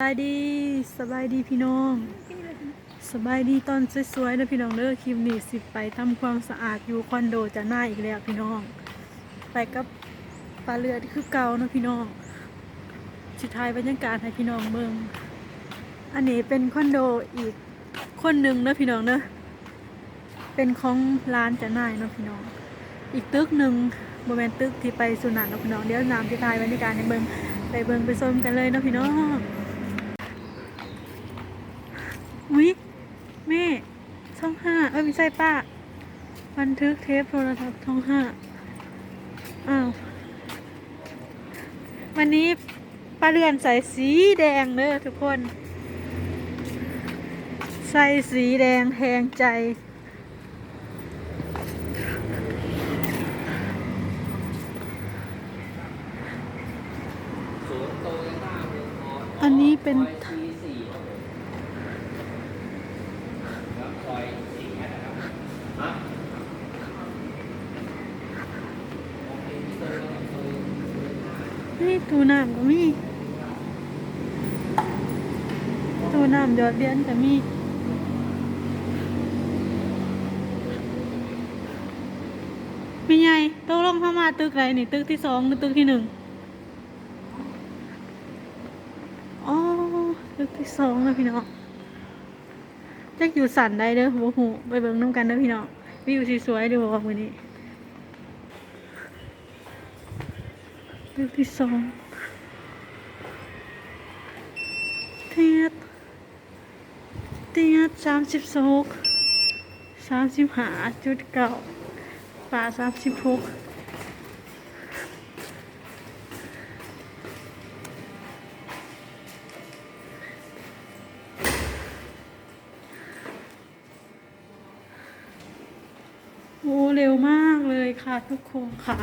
สบายดีสบายดีพี่น้องสบายดีตอนสวยๆนะพี่น้องเด้อคลิปนี้สิไปทำความสะอาดอยู่คอนโดจะหน้าอีกแล้วพี่น้อง ไปกับปลาเรือที่คือเก่านะพี่น้องสุดท้ายบรรยากาศให้พี่น้องเมืองอันนี้เป็นคอนโดอีกคนหนึ่งนะพี่น้องเนอะเป็นของร้านจะหน้ายเนาะพี่น้อง อีกตึกหนึ่งบริเวณตึกที่ไปสุนันท์นะพี่น้องเดี๋ยวน้ำที่ทายบรรยากาศในเมืองไปเบิงไปชมกันเลยนะพี่น้อง วิแม่ช่องห้าเอ้ยไม่ใช่ป้า บันทึกเทปโทรทัศน์ช่องห้าอ้าว วันนี้ป้าเรือนใส่สีแดงเด้อทุกคน ใส่สีแดงแทงใจ อันนี้เป็น ซอย C4 ครับผมครับซอยสี่แค่นะครับฮะโอเคพี่โตกับโตโย ตูน้ำก็มี ตูน้ำยอดเดียนก็มีมีไงตกลงเข้ามาตึกไหนนี่ ตึกที่สองหรือตึกที่หนึ่งอ๋อตึกที่สองนะพี่น้องจักอยู่สันได้เด้อโอ้โหไปเบิ่งน้ำกันเด้อพี่น้องวิวสวยเด้อบอกมือนี้ ตึกที่สองเทียดเทียดสามสิบสองสามสิบห้าจุดเก้าป่าสามสิบหกโอ้เร็วมากเลยค่ะทุกคนค่ะ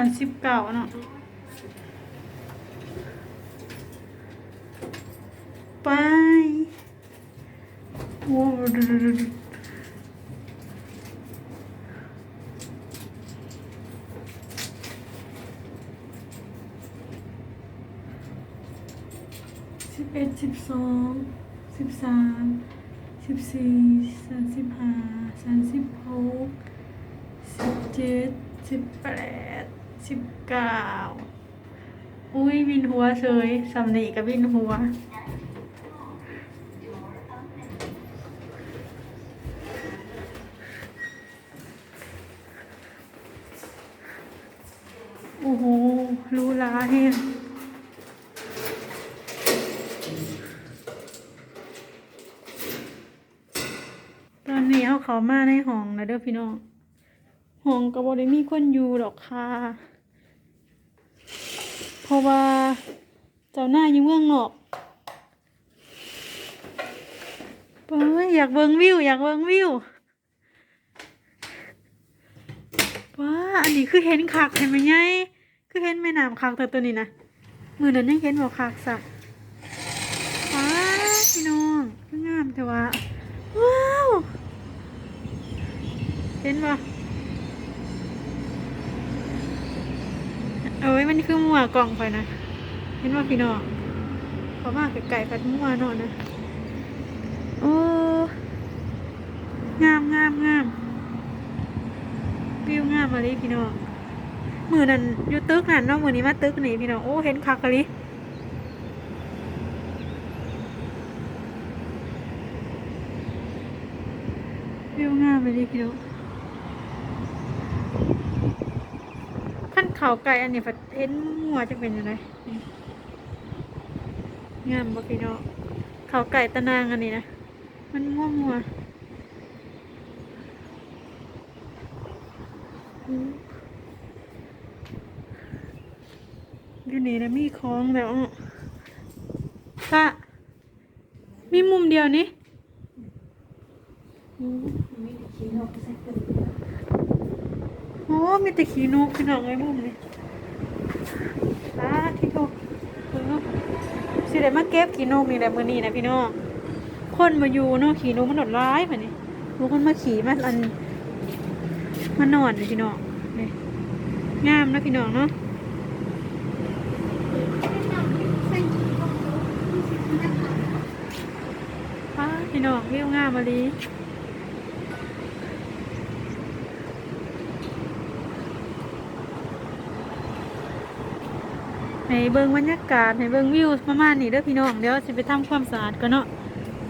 สามสิบเก้าเนาะไปโอ้สิบเอ็ดสิบสองสิบสามสิบสี่สามสิบห้าสามสิบหกสิบเจ็ดสิบแปด สิบเก้าอุ้ยวินหัวเฉยสำนีกับวินหัว โอ้โห รู้ลาเฮงตอนนี้เอาเขามาในห้องนะเด้อพี่น้องห้องก็บ่ได้มีคนอยู่ดอกค่ะ เพราะว่าเจ้าหน้ายอยู่เมืองนอกเอ้ยอยากเบิ่งวิว อยากเบิ่งวิวว้าอันนี้คือเห็นคักเห็นไหมไงคือเห็นแม่น้ำคักแต่ตัวนี้นะมือนั้นยังเห็นบอกคักสักว้าพี่น้องงามแต่ว่าว้าวเห็นปะเอาไว้ มันคือมัวกล่องไปนะ เห็นว่าพี่น้องเขามากไก่พัดมัวเนอนนะ โอ้ งามงามงามวิวงามมาเลยพี่น้องมือนั่นอยู่ตึกนั่นเนาะมือนี้มาตึกนี่พี่น้อง โอ้ เห็นคักกะลิวิวงามเลยพี่น้องขั้น เขาไก่อันนี้ผัดเห็นมัวจะเป็นยังไงงามบ่พี่น้องเขาไก่ตะนางอันนี้นะ มันมัวมัวอยู่นี่นะมีของแล้วค่ะมีมุมเดียวนี่อืม โอ้มีแต่ขี้นกขี่น้องไอ้บุ้มนี่ตาที่ถูกสิได้มาเก็บขี้นกนี่แหละมือนี่นะพี่น้อง คนมาอยู่นอกขี้นกมันหดร้ายแบบนี้บางคนมาขี่มาอันมันนอนเลยพี่น้องนี่งามนะพี่น้องเนาะพี่น้องวิวงามมาลี ให้เบิ่งบรรยากาศให้เบิ่งวิวประมาณนี้เด้อพี่น้องเดี๋ยวสิไปทำความสะอาดกันเนาะ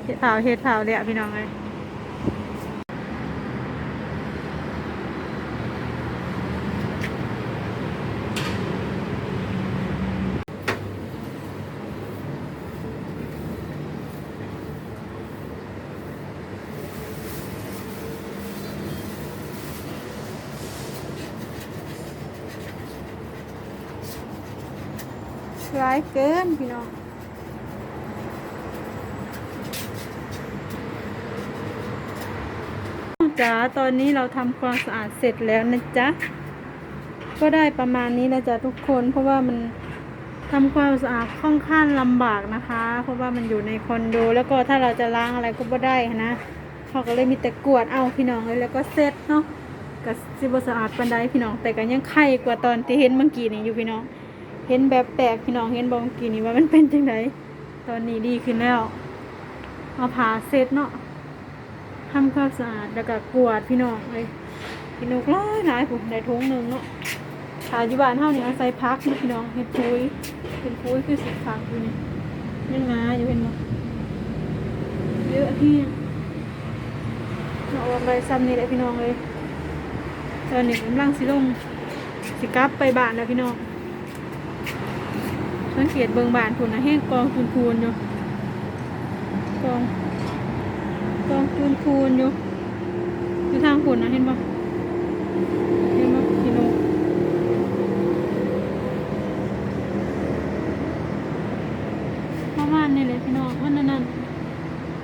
เฮ็ดเผาเฮ็ดเผาเลยอพี่น้องเลย ร้ายเกินพี่น้องจ๋าตอนนี้เราทำความสะอาดเสร็จแล้วนะจ๊ะ ก็ได้ประมาณนี้นะจ๊ะทุกคนเพราะว่ามันทำความสะอาดค่อนข้างลำบากนะคะ เพราะว่ามันอยู่ในคอนโด แล้วก็ถ้าเราจะล้างอะไรก็ไม่ได้นะเขาก็เลยมีแต่กวดเอาพี่น้องเลยแล้วก็เซ็ตเนาะก็สิบสะอาดปันไดพี่น้องแต่ก็ยังไข่กว่าตอนที่เห็นเมื่อกี้นี่อยู่พี่น้อง เห็นแบบแปลกพี่น้องเห็นบองกีนี่ว่ามันเป็นจังไดตอนนี้ดีขึ้นแล้วเอาผ่าเซ็ตเนาะทำความสะอาดแล้วก็กวาดพี่น้องเลยพี่นกหลายหลายผมได้ทงหนึ่งเนาะชาอยู่บ้านเท่านี้อาศัยพักพี่น้องเห็ดปุ้ยเป็นปุ้ยคือสีขาวอยู่นี่ยังงาอยู่เห็นบ่เยอะที่เอาไว้ซ้ำนี่แหละพี่น้องเลยตอนนี้กำลังสิลงสิกลับไปบ้านแล้วพี่น้อง สังเกตเบิ่งบานพุ่นนะแห้งกองพูนๆอยู่กองกองคูนคูนอยู่อยู่ทางฝุ่นนะเห็นปะเห็นปะพี่นกประมาณนี้เลยพี่น้องมันนั่นนั่น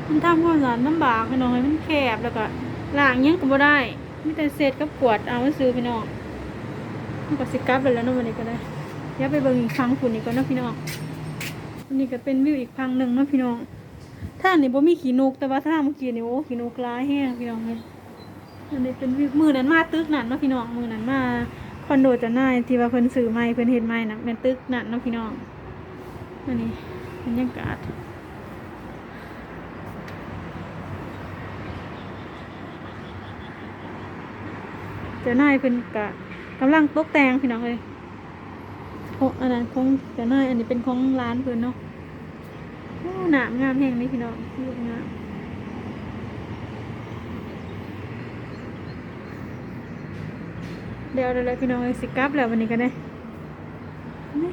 มันทำความสะอาดลำบากพี่น้องให้มันแคบแล้วก็ล้างยังก็บ่ได้มีแต่เศษกับกวดเอาไว้ซื้อพี่น้องมันก็สิกลับไปแล้วเนาะวันนี้ก็ได้ เดี๋ยวไปเบิ่งอีกครั้งฝุ่นอีกก่อนนะพี่น้องอันนี้ก็เป็นวิวอีกครั้งหนึ่งนะพี่น้องท่างนี่บ่มีขี้นกแต่ว่าท่าเมื่อกี้นี่โอ้ขี้นกร้ายแห้งพี่น้องเลยอันนี้เป็นวิวมือนั้นมาตึกนั่นเนาะพี่น้องมือนั้นมาคอนโดจะนายที่ว่าเพิ่นซื้อใหม่เพิ่นเฮ็ดใหม่น่ะแม่นตึกนั่นเนาะพี่น้องอันนี้บรรยากาศจะนายเพิ่นกะกำลังตกแต่งพี่น้องเลย โอ้อันนั้นของเจะนายอันนี้เป็นของร้านเพิ่อนเนาะโอ้หนามงามแห่งนี้พี่น้องลูกงามเดี๋ยวเดี๋ยวพี่น้องสิกลับแล้ววันนี้กันเลยนี่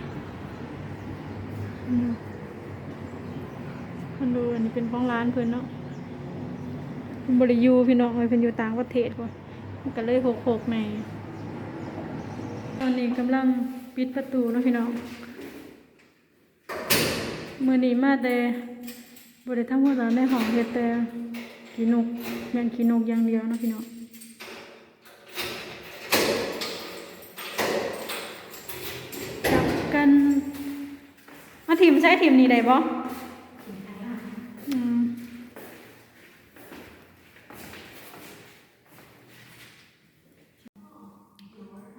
มันดูอันนี้เป็นของร้านเพื่อนเนาะเป็นบริยูพี่น้องเลยเป็นอยู่ต่างประเทศว่ะมันก็เลยหกหกในตอนนี้กำลัง ปิดประตูนะพี่น้องมือนี้มาแต่บริทั้งหมดเราได้หอมเฮ็ดแต่ขีนกแม่นขีนกอย่างเดียวนะพี่น้องจับกัน มาทีมใช้ทีมนี้ได้บ่อืม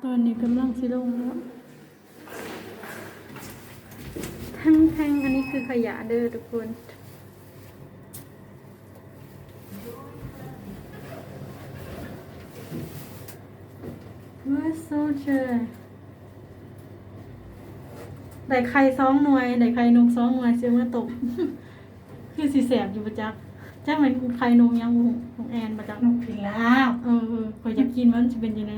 ตอนนี้กำลังสิลงแล้ว แท่งๆอันนี้คือขยะเด้อทุกคนว่าโซเชอร์ได้ไข่สองหน่วยได้ไข่นกสองหน่วยซื้อมาตก คือสีแสบอยู่ประจักจ้ามันไข่นกยังบ่ของแอนประจักนกพิราบเออเออขอยอยากกินมันจะเป็นยังไง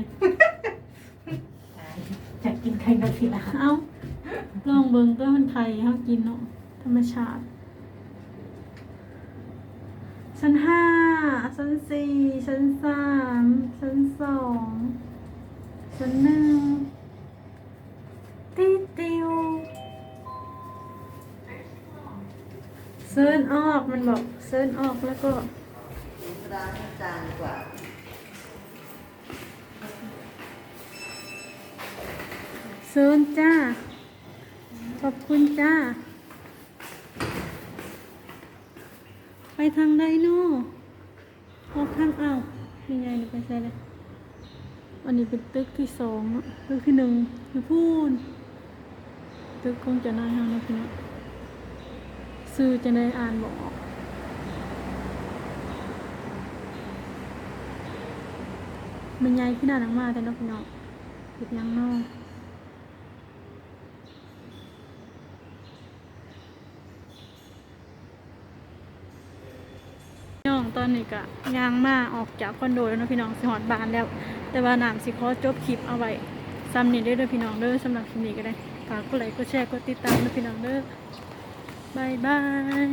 จะกินไข่นกพิราบเอ้า ลองเบิ่งก็มันไข่เฮากินเนาะธรรมชาติ ชั้นห้าชั้นสี่ชั้นสามชั้นสองชั้นหนึ่งติดติวเซิร์นออกมันบอกเซิร์นออกแล้วก็ร้านจานกว่าเซิร์นจ้าข ขอบคุณจ้า ไปทางใดเนาะออกทางอ้าวมีไงไงไปใส่เลยอันนี้เป็นตึกที่สองตึกที่หนึ่งคือพูดตึกคงจะน่าห้างนะพี่นะซื้อจะได้อ่านบอกมันใหญ่ขึ้นหนาหนังมาแต่นกพี่น้องเห็ดยังนอก น้องตอนนี้ก็ย่างมาออกจากคอนโดแล้วนะพี่น้องสิหอดบานแล้ว แต่ว่าน้ำสิขอจบคลิปเอาไว้ซ้ำนี่เด้อเด้อพี่น้องเด้อสำหรับคลิปนี้ก็ได้ฝากกดไลค์กดแชร์กดติดตามเด้อพี่น้องเด้อบายบาย